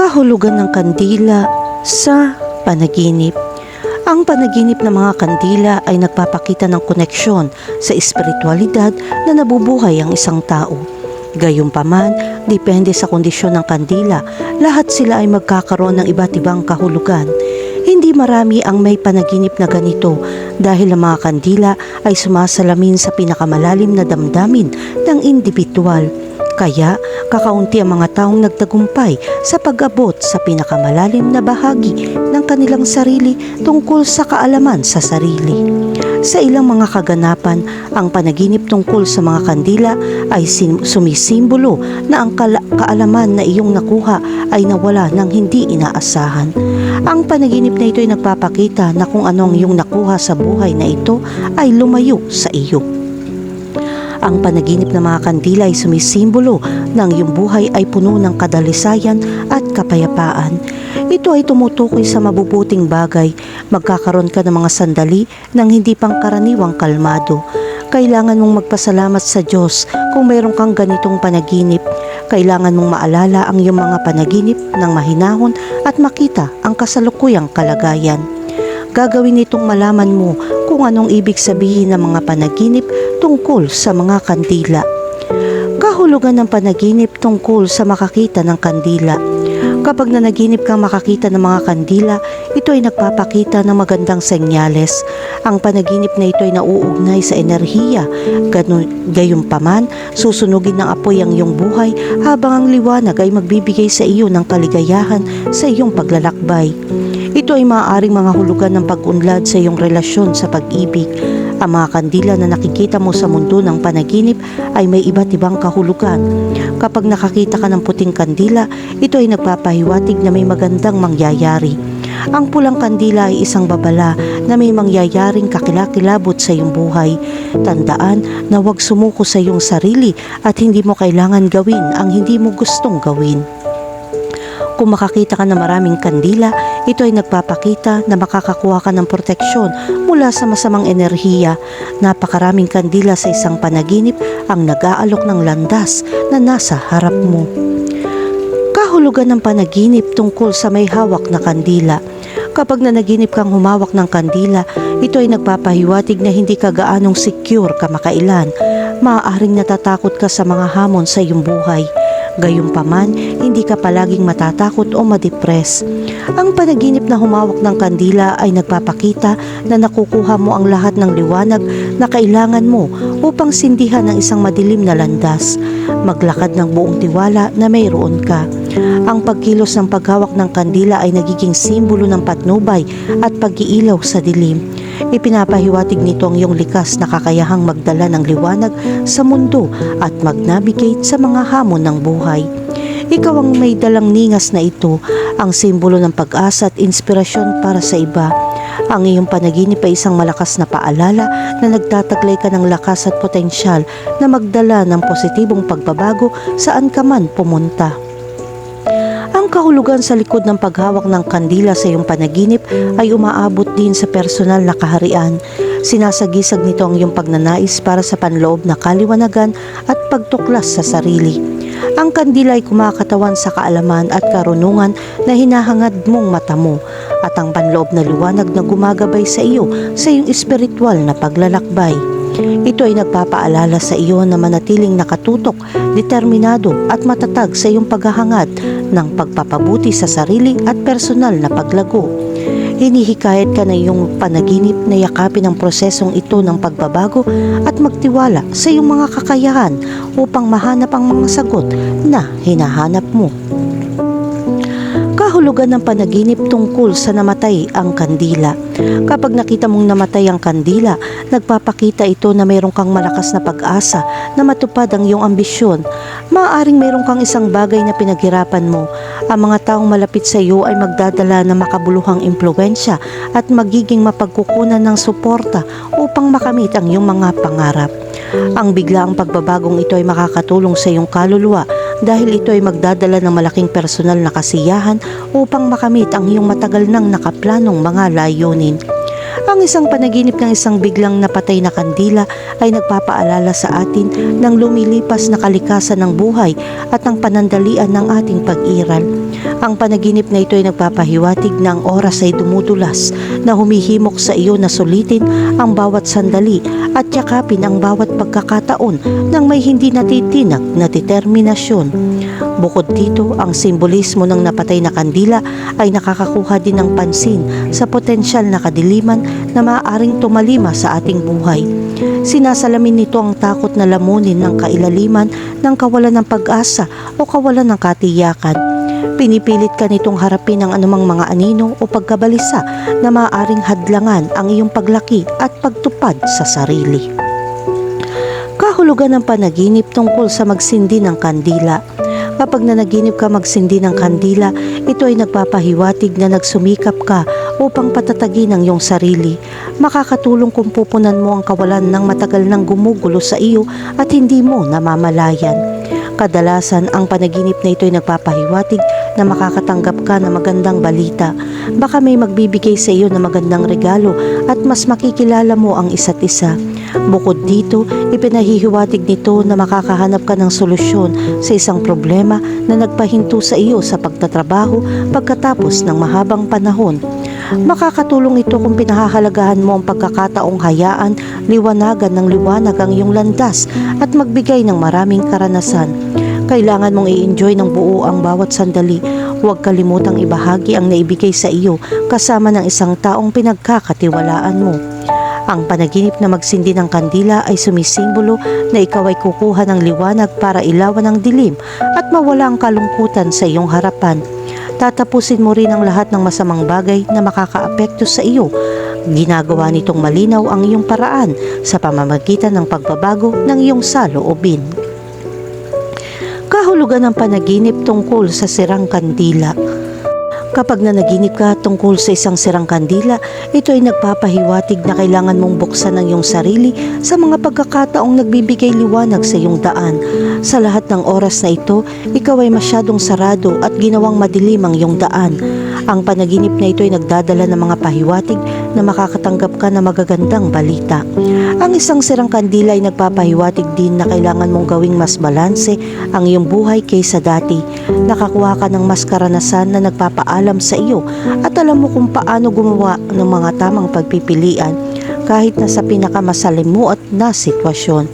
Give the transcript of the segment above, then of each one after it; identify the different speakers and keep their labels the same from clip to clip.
Speaker 1: kahulugan ng kandila sa panaginip. Ang panaginip ng mga kandila ay nagpapakita ng koneksyon sa espiritualidad na nabubuhay ang isang tao. Gayunpaman, depende sa kondisyon ng kandila, lahat sila ay magkakaroon ng iba't ibang kahulugan. Hindi marami ang may panaginip na ganito dahil ang mga kandila ay sumasalamin sa pinakamalalim na damdamin ng individual. Kaya, kakaunti ang mga taong nagtagumpay sa pag-abot sa pinakamalalim na bahagi ng kanilang sarili tungkol sa kaalaman sa sarili. Sa ilang mga kaganapan, ang panaginip tungkol sa mga kandila ay sumisimbolo na ang kaalaman na iyong nakuha ay nawala ng hindi inaasahan. Ang panaginip na ito ay nagpapakita na kung anong iyong nakuha sa buhay na ito ay lumayo sa iyo. Ang panaginip ng mga kandila ay sumisimbolo ng iyong buhay ay puno ng kadalisayan at kapayapaan. Ito ay tumutukoy sa mabubuting bagay. Magkakaroon ka ng mga sandali ng hindi pangkaraniwang kalmado. Kailangan mong magpasalamat sa Diyos kung mayroon kang ganitong panaginip. Kailangan mong maalala ang iyong mga panaginip ng mahinahon at makita ang kasalukuyang kalagayan. Gagawin itong malaman mo kung anong ibig sabihin ng mga panaginip tungkol sa mga kandila. Kahulugan ng panaginip tungkol sa makakita ng kandila. Kapag nanaginip kang makakita ng mga kandila, ito ay nagpapakita ng magandang senyales. Ang panaginip na ito ay nauugnay sa enerhiya. Ganun, gayunpaman, susunugin ng apoy ang iyong buhay habang ang liwanag ay magbibigay sa iyo ng kaligayahan sa iyong paglalakbay. Ito ay maaaring mga hulugan ng pag-unlad sa iyong relasyon sa pag-ibig. Ang mga kandila na nakikita mo sa mundo ng panaginip ay may iba't ibang kahulugan. Kapag nakakita ka ng puting kandila, ito ay nagpapahiwatig na may magandang mangyayari. Ang pulang kandila ay isang babala na may mangyayaring kakilakilabot sa iyong buhay. Tandaan na huwag sumuko sa iyong sarili at hindi mo kailangan gawin ang hindi mo gustong gawin. Kung makakita ka ng maraming kandila, ito ay nagpapakita na makakakuha ka ng proteksyon mula sa masamang enerhiya. Napakaraming kandila sa isang panaginip ang nag-aalok ng landas na nasa harap mo. Kahulugan ng panaginip tungkol sa may hawak na kandila. Kapag nanaginip kang humawak ng kandila, ito ay nagpapahiwatig na hindi ka gaanong secure kamakailan. Maaaring natatakot ka sa mga hamon sa iyong buhay. Gayunpaman, hindi ka palaging matatakot o madepress. Ang panaginip na humawak ng kandila ay nagpapakita na nakukuha mo ang lahat ng liwanag na kailangan mo upang sindihan ang isang madilim na landas. Maglakad ng buong tiwala na mayroon ka. Ang pagkilos ng paghawak ng kandila ay nagiging simbolo ng patnubay at pag-iilaw sa dilim. Ipinapahiwatig nito ang iyong likas na kakayahang magdala ng liwanag sa mundo at mag-navigate sa mga hamon ng buhay. Ikaw ang may dalang ningas na ito, ang simbolo ng pag-asa at inspirasyon para sa iba. Ang iyong panaginip ay isang malakas na paalala na nagtataglay ka ng lakas at potensyal na magdala ng positibong pagbabago saan ka man pumunta. Ang kahulugan sa likod ng paghawak ng kandila sa iyong panaginip ay umaabot din sa personal na kaharian. Sinasagisag nito ang iyong pagnanais para sa panloob na kaliwanagan at pagtuklas sa sarili. Ang kandila ay kumakatawan sa kaalaman at karunungan na hinahangad mong mata mo at ang panloob na liwanag na gumagabay sa iyo sa iyong espiritual na paglalakbay. Ito ay nagpapaalala sa iyo na manatiling nakatutok, determinado at matatag sa iyong paghahangad ng pagpapabuti sa sarili at personal na paglago. Hinihikayat ka na iyong panaginip na yakapin ang prosesong ito ng pagbabago at magtiwala sa iyong mga kakayahan upang mahanap ang mga sagot na hinahanap mo kahulugan ng panaginip tungkol sa namatay ang kandila. Kapag nakita mong namatay ang kandila, nagpapakita ito na mayroon kang malakas na pag-asa na matupad ang iyong ambisyon. Maaaring mayroon kang isang bagay na pinaghirapan mo. Ang mga taong malapit sa iyo ay magdadala ng makabuluhang impluensya at magiging mapagkukunan ng suporta upang makamit ang iyong mga pangarap. Ang biglaang pagbabagong ito ay makakatulong sa iyong kaluluwa dahil ito ay magdadala ng malaking personal na kasiyahan upang makamit ang iyong matagal nang nakaplanong mga layunin. Ang Ang isang panaginip ng isang biglang napatay na kandila ay nagpapaalala sa atin ng lumilipas na kalikasan ng buhay at ang panandalian ng ating pag-iral. Ang panaginip na ito ay nagpapahiwatig na ang oras ay dumudulas na humihimok sa iyo na sulitin ang bawat sandali at yakapin ang bawat pagkakataon ng may hindi natitinag na determinasyon. Bukod dito, ang simbolismo ng napatay na kandila ay nakakakuha din ng pansin sa potensyal na kadiliman na maaaring tumalima sa ating buhay. Sinasalamin nito ang takot na lamunin ng kailaliman ng kawalan ng pag-asa o kawalan ng katiyakan. Pinipilit ka nitong harapin ang anumang mga anino o pagkabalisa na maaaring hadlangan ang iyong paglaki at pagtupad sa sarili. Kahulugan ng panaginip tungkol sa magsindi ng kandila. Kapag nanaginip ka magsindi ng kandila, ito ay nagpapahiwatig na nagsumikap ka upang patatagin ang iyong sarili. Makakatulong kung pupunan mo ang kawalan ng matagal nang gumugulo sa iyo at hindi mo namamalayan. Kadalasan, ang panaginip na ito ay nagpapahiwatig na makakatanggap ka ng magandang balita. Baka may magbibigay sa iyo ng magandang regalo at mas makikilala mo ang isa't isa. Bukod dito, ipinahihiwatig nito na makakahanap ka ng solusyon sa isang problema na nagpahinto sa iyo sa pagtatrabaho pagkatapos ng mahabang panahon. Makakatulong ito kung pinahahalagahan mo ang pagkakataong hayaan, liwanagan ng liwanag ang iyong landas at magbigay ng maraming karanasan. Kailangan mong i-enjoy ng buo ang bawat sandali. Huwag kalimutang ibahagi ang naibigay sa iyo kasama ng isang taong pinagkakatiwalaan mo. Ang panaginip na magsindi ng kandila ay sumisimbolo na ikaw ay kukuha ng liwanag para ilawan ang dilim at mawala ang kalungkutan sa iyong harapan. Tatapusin mo rin ang lahat ng masamang bagay na makakaapekto sa iyo. Ginagawa nitong malinaw ang iyong paraan sa pamamagitan ng pagbabago ng iyong saloobin. Kahulugan ng panaginip tungkol sa sirang kandila. Kapag nanaginip ka tungkol sa isang sirang kandila, ito ay nagpapahiwatig na kailangan mong buksan ang iyong sarili sa mga pagkakataong nagbibigay liwanag sa iyong daan. Sa lahat ng oras na ito, ikaw ay masyadong sarado at ginawang madilim ang iyong daan. Ang panaginip na ito ay nagdadala ng mga pahiwatig na makakatanggap ka ng magagandang balita. Ang isang sirang kandila ay nagpapahiwatig din na kailangan mong gawing mas balanse ang iyong buhay kaysa dati. Nakakuha ka ng mas karanasan na nagpapaalam sa iyo at alam mo kung paano gumawa ng mga tamang pagpipilian kahit na sa pinakamasalimuot na sitwasyon.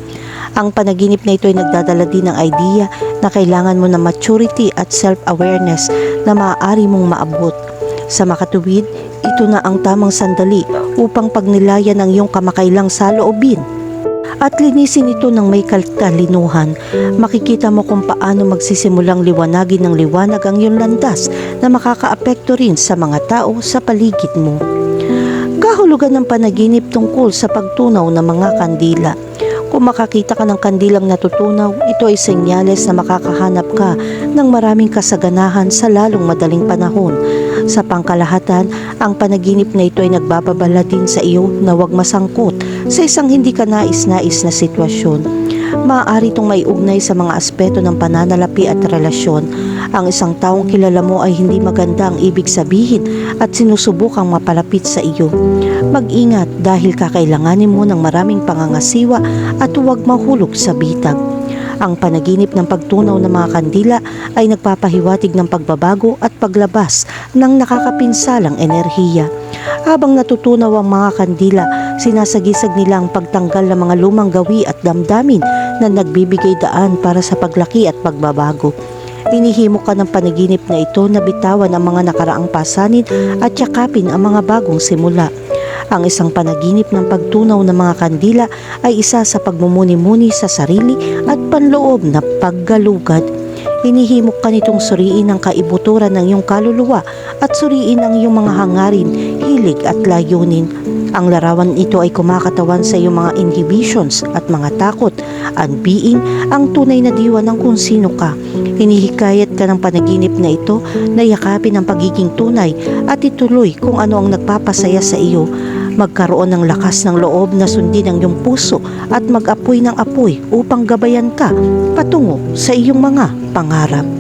Speaker 1: Ang panaginip na ito ay nagdadala din ng idea na kailangan mo ng maturity at self-awareness na maaari mong maabot. Sa makatuwid, ito na ang tamang sandali upang pagnilayan ang iyong kamakailang saloobin. At linisin ito ng may katalinuhan. Makikita mo kung paano magsisimulang liwanagin ng liwanag ang iyong landas na makakaapekto rin sa mga tao sa paligid mo. Kahulugan ng panaginip tungkol sa pagtunaw ng mga kandila. Kung makakita ka ng kandilang natutunaw, ito ay senyales na makakahanap ka ng maraming kasaganahan sa lalong madaling panahon. Sa pangkalahatan, ang panaginip na ito ay nagbababala din sa iyo na huwag masangkot sa isang hindi ka nais-nais na sitwasyon. Maaari itong may ugnay sa mga aspeto ng pananalapi at relasyon. Ang isang taong kilala mo ay hindi maganda ang ibig sabihin at sinusubukang mapalapit sa iyo. Mag-ingat dahil kakailanganin mo ng maraming pangangasiwa at huwag mahulog sa bitag. Ang panaginip ng pagtunaw ng mga kandila ay nagpapahiwatig ng pagbabago at paglabas ng nakakapinsalang enerhiya. Habang natutunaw ang mga kandila, sinasagisag nila ang pagtanggal ng mga lumang gawi at damdamin na nagbibigay daan para sa paglaki at pagbabago. Inihimo ka ng panaginip na ito na bitawan ang mga nakaraang pasanin at yakapin ang mga bagong simula. Ang isang panaginip ng pagtunaw ng mga kandila ay isa sa pagmumuni-muni sa sarili at panloob na paggalugad. Hinihimok ka nitong suriin ang kaibuturan ng iyong kaluluwa at suriin ang iyong mga hangarin, hilig at layunin. Ang larawan ito ay kumakatawan sa iyong mga inhibitions at mga takot and being ang tunay na diwa ng kung sino ka. Hinihikayat ka ng panaginip na ito na yakapin ang pagiging tunay at ituloy kung ano ang nagpapasaya sa iyo. Magkaroon ng lakas ng loob na sundin ang iyong puso at mag-apoy ng apoy upang gabayan ka patungo sa iyong mga pangarap.